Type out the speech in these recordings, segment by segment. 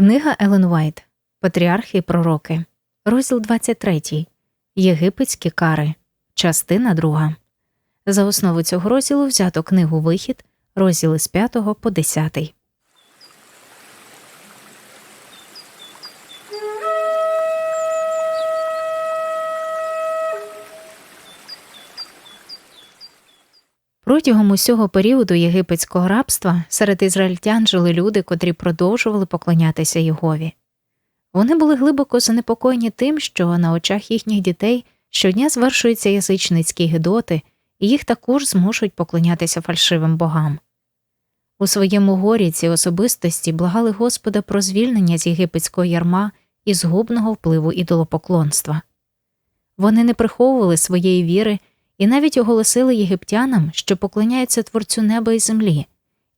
Книга Елен Уайт Патріархи і Пророки, розділ 23. Єгипетські кари, частина 2. За основу цього розділу взято книгу Вихід, розділи з 5 по 10. Протягом усього періоду єгипетського рабства серед ізраїльтян жили люди, котрі продовжували поклонятися Єгові. Вони були глибоко занепокоєні тим, що на очах їхніх дітей щодня звершуються язичницькі гидоти, і їх також змушують поклонятися фальшивим богам. У своєму горі ці особистості благали Господа про звільнення з єгипетського ярма і згубного впливу ідолопоклонства. Вони не приховували своєї віри і навіть оголосили єгиптянам, що поклоняються Творцю неба і землі,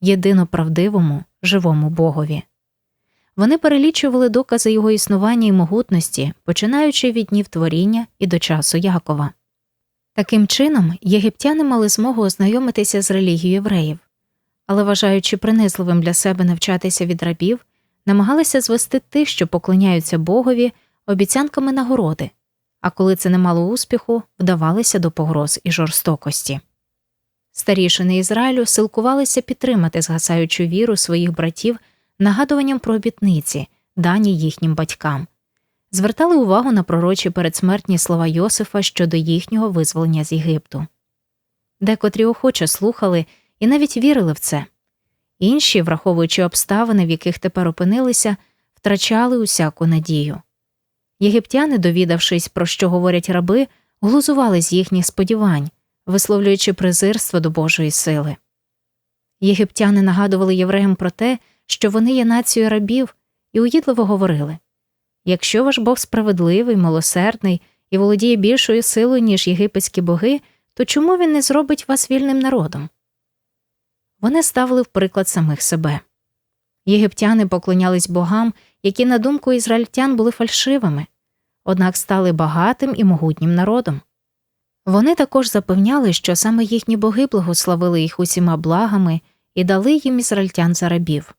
єдино правдивому, живому Богові. Вони перелічували докази його існування і могутності, починаючи від днів творіння і до часу Якова. Таким чином, єгиптяни мали змогу ознайомитися з релігією євреїв, але, вважаючи принизливим для себе навчатися від рабів, намагалися звести тих, що поклоняються Богові, обіцянками нагороди, а коли це не мало успіху, вдавалися до погроз і жорстокості. Старішини Ізраїлю силкувалися підтримати згасаючу віру своїх братів нагадуванням про обітниці, дані їхнім батькам, звертали увагу на пророчі передсмертні слова Йосифа щодо їхнього визволення з Єгипту. Декотрі охоче слухали і навіть вірили в це, інші, враховуючи обставини, в яких тепер опинилися, втрачали усяку надію. Єгиптяни, довідавшись, про що говорять раби, глузували з їхніх сподівань, висловлюючи презирство до Божої сили. Єгиптяни нагадували євреям про те, що вони є нацією рабів, і уїдливо говорили якщо ваш Бог справедливий, милосердний і володіє більшою силою, ніж єгипетські боги, то чому він не зробить вас вільним народом? Вони ставили в приклад самих себе. Єгиптяни поклонялись богам, які, на думку ізраїльтян, були фальшивими, однак стали багатим і могутнім народом. Вони також запевняли, що саме їхні боги благословили їх усіма благами і дали їм ізраїльтян за рабів,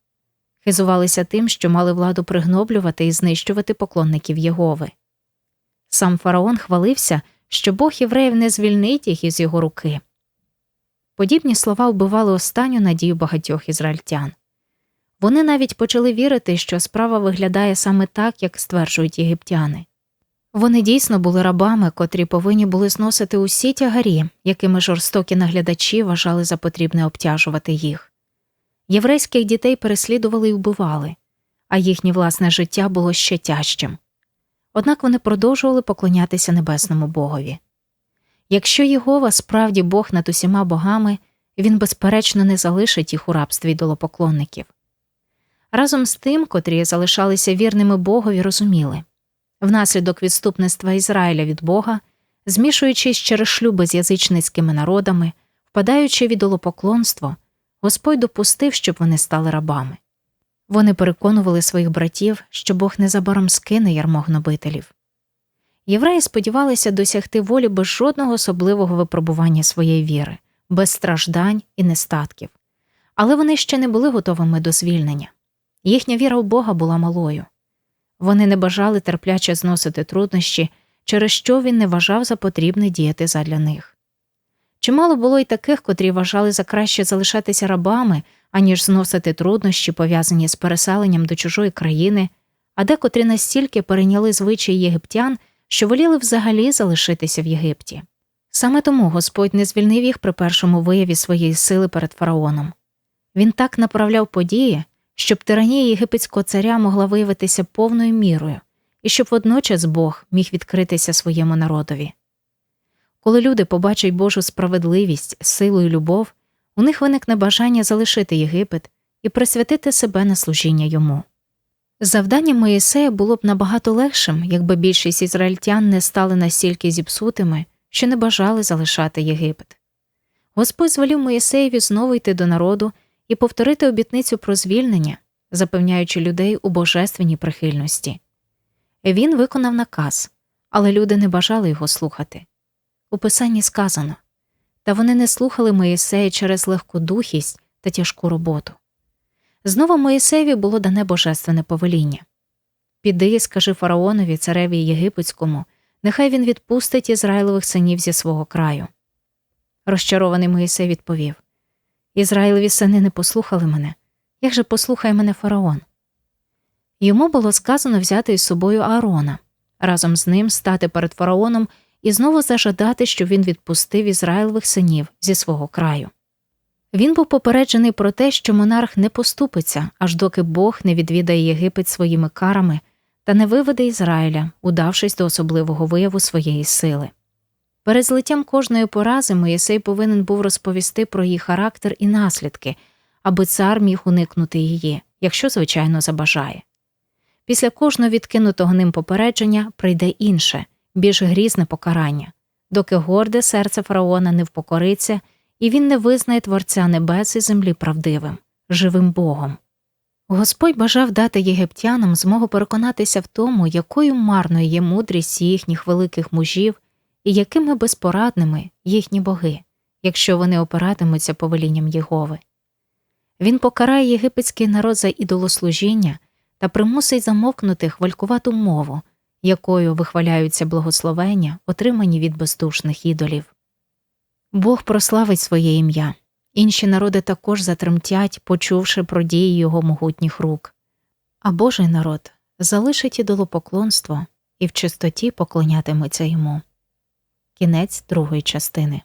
хизувалися тим, що мали владу пригноблювати і знищувати поклонників Єгови. Сам фараон хвалився, що Бог євреїв не звільнить їх із його руки. Подібні слова вбивали останню надію багатьох ізраїльтян. Вони навіть почали вірити, що справа виглядає саме так, як стверджують єгиптяни. Вони дійсно були рабами, котрі повинні були зносити усі тягарі, якими жорстокі наглядачі вважали за потрібне обтяжувати їх. Єврейських дітей переслідували і вбивали, а їхнє власне життя було ще тяжчим. Однак вони продовжували поклонятися небесному Богові. Якщо Єгова справді Бог над усіма богами, він, безперечно, не залишить їх у рабстві долопоклонників. Разом з тим, котрі залишалися вірними Богові, розуміли внаслідок відступництва Ізраїля від Бога, змішуючись через шлюби з язичницькими народами, впадаючи в ідолопоклонство, Господь допустив, щоб вони стали рабами. Вони переконували своїх братів, що Бог незабаром скине ярмо гнобителів. Євреї сподівалися досягти волі без жодного особливого випробування своєї віри, без страждань і нестатків, але вони ще не були готовими до звільнення. Їхня віра у Бога була малою. Вони не бажали терпляче зносити труднощі, через що він не вважав за потрібне діяти задля них. Чимало було й таких, котрі вважали за краще залишатися рабами, аніж зносити труднощі, пов'язані з переселенням до чужої країни, а декотрі настільки перейняли звичаї єгиптян, що воліли взагалі залишитися в Єгипті. Саме тому Господь не звільнив їх при першому вияві своєї сили перед фараоном. Він так направляв події, щоб тиранія єгипетського царя могла виявитися повною мірою, і щоб водночас Бог міг відкритися своєму народові. Коли люди побачать Божу справедливість, силу і любов, у них виникне бажання залишити Єгипет і присвятити себе на служіння йому. Завдання Моїсея було б набагато легшим, якби більшість ізраїльтян не стали настільки зіпсутими, що не бажали залишати Єгипет. Господь звелів Моїсеєві знову йти до народу і повторити обітницю про звільнення, запевняючи людей у божественній прихильності. Він виконав наказ, але люди не бажали його слухати. У писанні сказано та вони не слухали Моїсея через легкодухість та тяжку роботу. Знову Моїсеєві було дане божественне повеління. Піди і скажи фараонові, цареві єгипетському, нехай він відпустить ізраїлевих синів зі свого краю. Розчарований Моїсей відповів Ізраїлеві сини не послухали мене. Як же послухає мене фараон? Йому було сказано взяти із собою Аарона, разом з ним стати перед фараоном і знову зажадати, щоб він відпустив ізраїлевих синів зі свого краю. Він був попереджений про те, що монарх не поступиться, аж доки Бог не відвідає Єгипет своїми карами та не виведе Ізраїля, удавшись до особливого вияву своєї сили. Перед злиттям кожної порази Моїсей повинен був розповісти про її характер і наслідки, аби цар міг уникнути її, якщо, звичайно, забажає. Після кожного відкинутого ним попередження прийде інше, більш грізне покарання, доки горде серце фараона не впокориться і він не визнає Творця небес і землі правдивим, живим Богом. Господь бажав дати єгиптянам змогу переконатися в тому, якою марною є мудрість їхніх великих мужів і якими безпорадними їхні боги, якщо вони опиратимуться повелінням Єгови. Він покарає єгипетський народ за ідолослужіння та примусить замовкнути хвалькувату мову, якою вихваляються благословення, отримані від бездушних ідолів. Бог прославить своє ім'я, інші народи також затремтять, почувши про дії його могутніх рук, а Божий народ залишить ідолопоклонство і в чистоті поклонятиметься йому. Кінець другої частини.